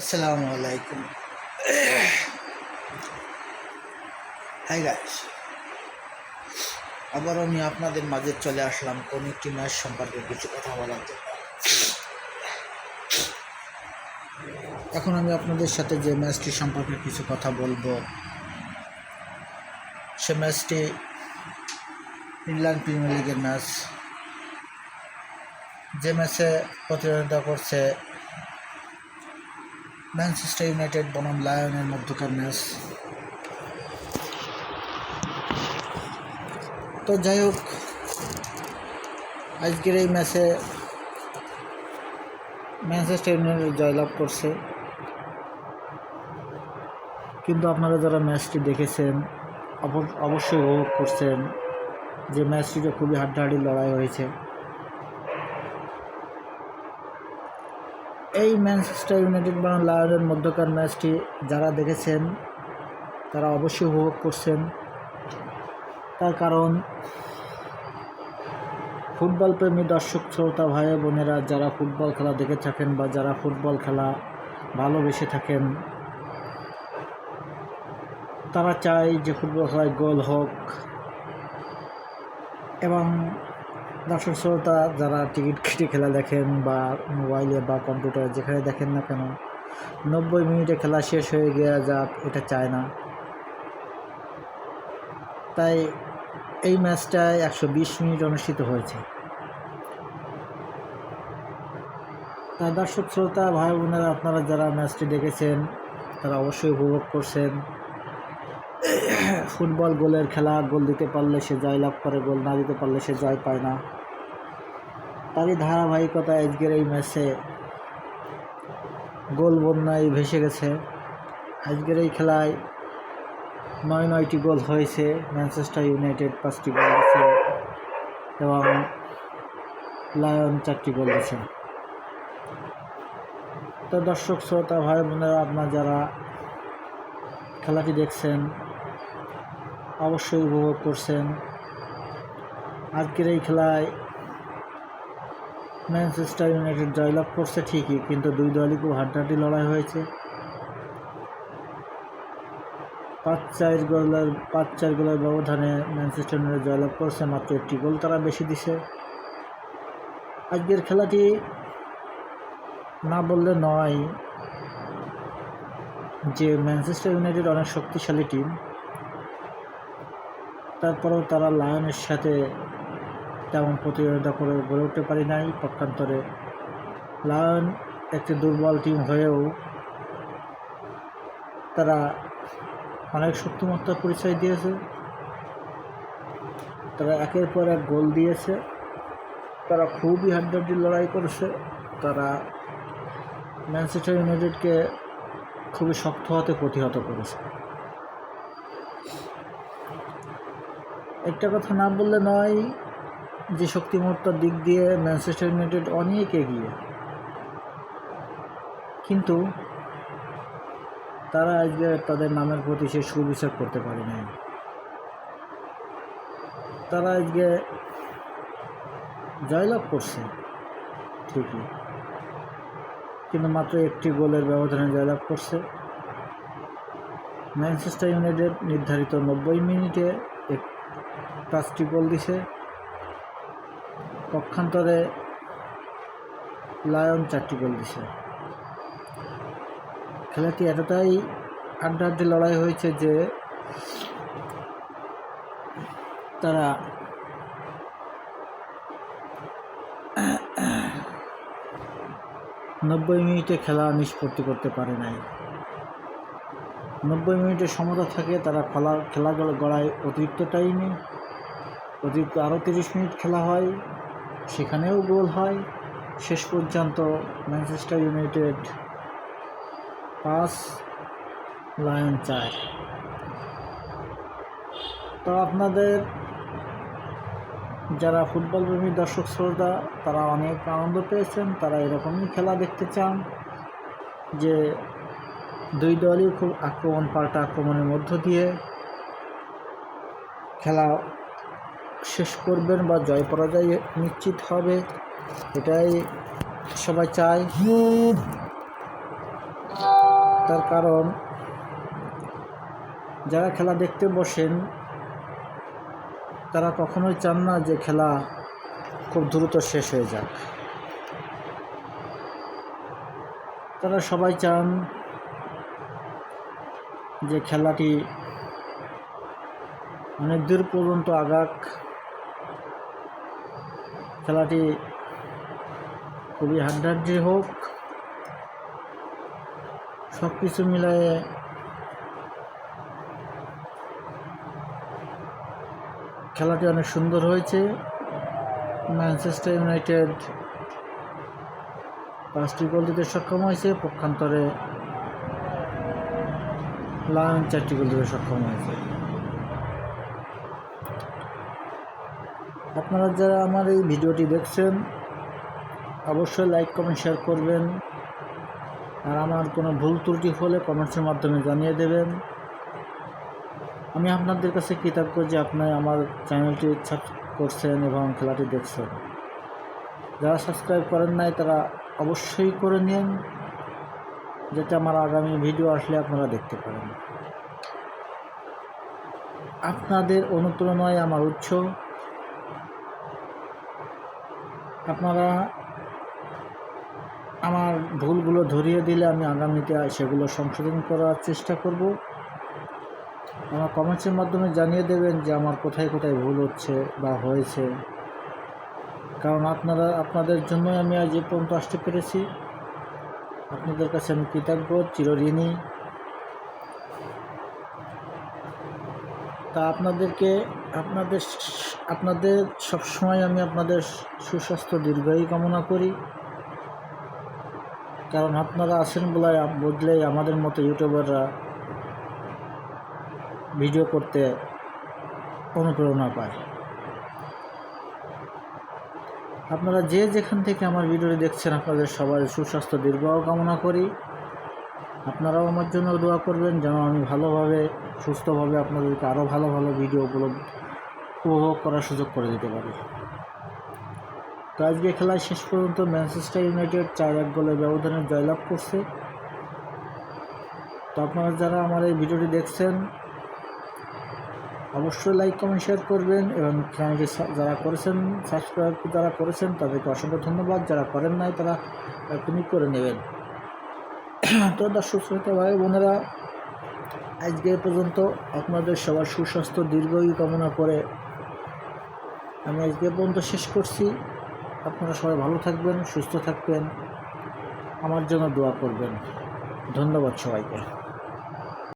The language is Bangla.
আসসালামু আলাইকুম। হাই গাইস আবার আমি আপনাদের মাঝে চলে আসলাম কোন একটি ম্যাচ সম্পর্কে কিছু কথা বলার জন্য। এখন আমি আপনাদের সাথে যে ম্যাচটি সম্পর্কে কিছু কথা বলব, সে ম্যাচটি ইংল্যান্ড প্রিমিয়ার লিগের ম্যাচ। যে ম্যাচে প্রতিদ্বন্দ্বিতা করছে ম্যানচেস্টার ইউনাইটেড বনাম লায়নের মধ্যকার ম্যাচ। তো যাই হোক, আজকের এই ম্যাচে ম্যানচেস্টার ইউনাইটেড জয়লাভ করছে। কিন্তু আপনারা যারা ম্যাচটি দেখেছেন অবশ্যই উপভোগ করছেন যে ম্যাচটিতে খুবই হাড্ডাহাড্ডি লড়াই হয়েছে। এই ম্যানচেস্টার ইউনাইটেড বনাম লায়নের মধ্যকার ম্যাচটি যারা দেখেছেন, তারা অবশ্যই উপভোগ করছেন। তার কারণ, ফুটবল প্রেমী দর্শক, শ্রোতা, ভাই বোনেরা যারা ফুটবল খেলা দেখে থাকেন বা যারা ফুটবল খেলা ভালোবেসে থাকেন, তারা চায় যে ফুটবল খেলায় গোল হোক এবং দর্শক শ্রোতা, যারা টিকিট কেটে খেলা দেখেন বা মোবাইলে বা কম্পিউটারে যেখানে দেখেন না কেন, নব্বই মিনিটে খেলা শেষ হয়ে গিয়ে যাক, এটা চায় না। তাই এই ম্যাচটায় একশো বিশ মিনিট অনুষ্ঠিত হয়েছে। তা দর্শক শ্রোতা, ভাই বোনেরা, আপনারা যারা ম্যাচটি দেখেছেন, তারা অবশ্যই উপভোগ করছেন। ফুটবল গোলের খেলা, গোল দিতে পারলে সে জয় লাভ করে, গোল না দিতে পারলে সে জয় পায় না। তারই ধারাবাহিকতা আজকের এই ম্যাচে গোল বন্যায় ভেসে গেছে। আজকের এই খেলায় নয় নয়টি গোল হয়েছে। ম্যানচেস্টার ইউনাইটেড পাঁচটি গোল দিয়েছে এবং লায়ন চারটি গোল দিয়েছে। তো দর্শক, শ্রোতা, ভাই, বোনেরা, আপনার যারা খেলাটি দেখছেন, অবশ্যই উপভোগ করছেন। আজকের এই খেলায় ম্যানচেস্টার ইউনাইটেড জয়লাভ করছে ঠিকই, কিন্তু দুই দলই খুব হাড্ডাহাড্ডি লড়াই হয়েছে। পাঁচ চার গোলের, পাঁচ চার গোলের ব্যবধানে ম্যানচেস্টার ইউনাইটেড জয়লাভ করছে, মাত্র একটি গোল তারা বেশি দিছে। আজকের খেলাটি না বললে নয় যে ম্যানচেস্টার ইউনাইটেড অনেক শক্তিশালী টিম। তারপরেও তারা লায়নের সাথে তেমন প্রতিযোগিতা করে গড়ে উঠতে পারি নাই। পক্ষান্তরে লায়ন একটি দুর্বল টিম হয়েও তারা অনেক শক্তিমত্তার পরিচয় দিয়েছে। তারা একের পর এক গোল দিয়েছে। তারা খুবই হাড্ডাহাড্ডি লড়াই করেছে। তারা ম্যানচেস্টার ইউনাইটেডকে খুবই শক্ত হাতে প্রতিহত করেছে। একটা কথা না বললে নয় যে শক্তিমত্তার দিক দিয়ে ম্যানচেস্টার ইউনাইটেড অনেক এগিয়ে। কিন্তু তারা আজকে তাদের নামের প্রতি সে সুবিচার করতে পারে নাই। তারা আজকে জয়লাভ করছে, ঠিকই। কিন্তু মাত্র একটি গোলের ব্যবধানে জয়লাভ করছে। ম্যানচেস্টার ইউনাইটেড নির্ধারিত নব্বই মিনিটে পাঁচটি গোল দিছে। পক্ষান্তরে লায়ন চারটি গোল দিছে। খেলাটি এতটাই আড্ডাআড্ডি লড়াই হয়েছে যে তারা নব্বই মিনিটে খেলা নিষ্পত্তি করতে পারে নাই। নব্বই মিনিটের সমতা থাকে, তারা খেলা খেলা গড়ায় অতিরিক্ত টাইমে অতিরিক্ত আরও তিরিশ মিনিট খেলা হয়। সেখানেও গোল হয়। শেষ পর্যন্ত ম্যানচেস্টার ইউনাইটেড পাঁচ লায়ন চার। তো আপনাদের, যারা ফুটবল প্রেমী দর্শক শ্রোতা, তারা অনেক আনন্দ পেয়েছেন, তারা এরকমই খেলা দেখতে চান যে দুই দলই খুব আক্রমণ পাল্টা আক্রমণের মধ্য দিয়ে খেলা শেষ করবেন বা জয় পরাজয় নিশ্চিত হবে, এটাই সবাই চায়। তার কারণ, যারা খেলা দেখতে বসেন, তারা কখনোই চান না যে খেলা খুব দ্রুত শেষ হয়ে যাক। তারা সবাই চান যে খেলাটি অনেক দূর পর্যন্ত আগাক। খেলাটি খুবই হাড্ডাহাড্ডি হোক সব কিছু মিলায়ে খেলাটি অনেক সুন্দর হয়েছে। ম্যানচেস্টার ইউনাইটেড পাঁচটি গোল দিতে সক্ষম হয়েছে, পক্ষান্তরে লায়ন চারটি গোল দিতে সক্ষম হয়েছে। আপনারা যারা আমার এই ভিডিওটি দেখছেন, অবশ্যই লাইক কমেন্ট শেয়ার করবেন। আর আমার কোনো ভুল ত্রুটি হলে কমেন্টসের মাধ্যমে জানিয়ে দেবেন। আমি আপনাদের কাছে কৃতজ্ঞ যে আপনার আমার চ্যানেলটি সাবস্ক্রাইব করছেন এবং খেলাটি দেখছেন। যারা সাবস্ক্রাইব করেন নাই, তারা অবশ্যই করে নিন, যাতে আমার আগামী ভিডিও আসলে আপনারা দেখতে পারেন। আপনাদের অনুপ্রেরণায় আমার উৎস। আপনারা আমার ভুলগুলো ধরিয়ে দিলে আমি আগামীতে সেগুলো সংশোধন করার চেষ্টা করব। আমার কমেন্টসের মাধ্যমে জানিয়ে দেবেন যে আমার কোথায় কোথায় ভুল হচ্ছে বা হয়েছে। কারণ আপনারা, আপনাদের জন্যই আমি আজ এ পর্যন্ত আসতে পেরেছি। আপনাদের কাছে আমি কৃতজ্ঞ, চিরঋণী। তা আপনাদেরকে আপনাদের আপনাদের সবসময় আমি আপনাদের সুস্বাস্থ্য দীর্ঘায়ু কামনা করি। কারণ আপনারা আছেন বলে বদলেই আমাদের মতো ইউটিউবাররা ভিডিও করতে অনুপ্রেরণা পায়। আপনারা যে যেখান থেকে আমার ভিডিওটি দেখছেন, আপনাদের সবার সুস্বাস্থ্য দীর্ঘায়ু কামনা করি। আপনারাও আমার জন্য দোয়া করবেন যেন আমি ভালোভাবে, সুস্থভাবে আপনাদেরকে আরও ভালো ভালো ভিডিওগুলো উপভোগ করার সুযোগ করে দিতে পারি। তো আজকে খেলায় শেষ পর্যন্ত ম্যানচেস্টার ইউনাইটেড চার এক গোলের ব্যবধানে জয়লাভ করছে। তো আপনারা যারা আমার এই ভিডিওটি দেখছেন, অবশ্যই লাইক কমেন্ট শেয়ার করবেন এবং চ্যানেলটি যারা করেছেন সাবস্ক্রাইব যারা করেছেন, তাদেরকে অসংখ্য ধন্যবাদ। যারা করেন নাই, তারা এখনই করে নেবেন। তো দর্শক শ্রোতা, ভাই বোনেরা, আজকে পর্যন্ত আপনাদের সবার সুস্বাস্থ্য দীর্ঘই কামনা করে আমি আজকে পর্যন্ত শেষ করছি। আপনারা সবাই ভালো থাকবেন, সুস্থ থাকবেন। আমার জন্য দোয়া করবেন। ধন্যবাদ সবাইকে।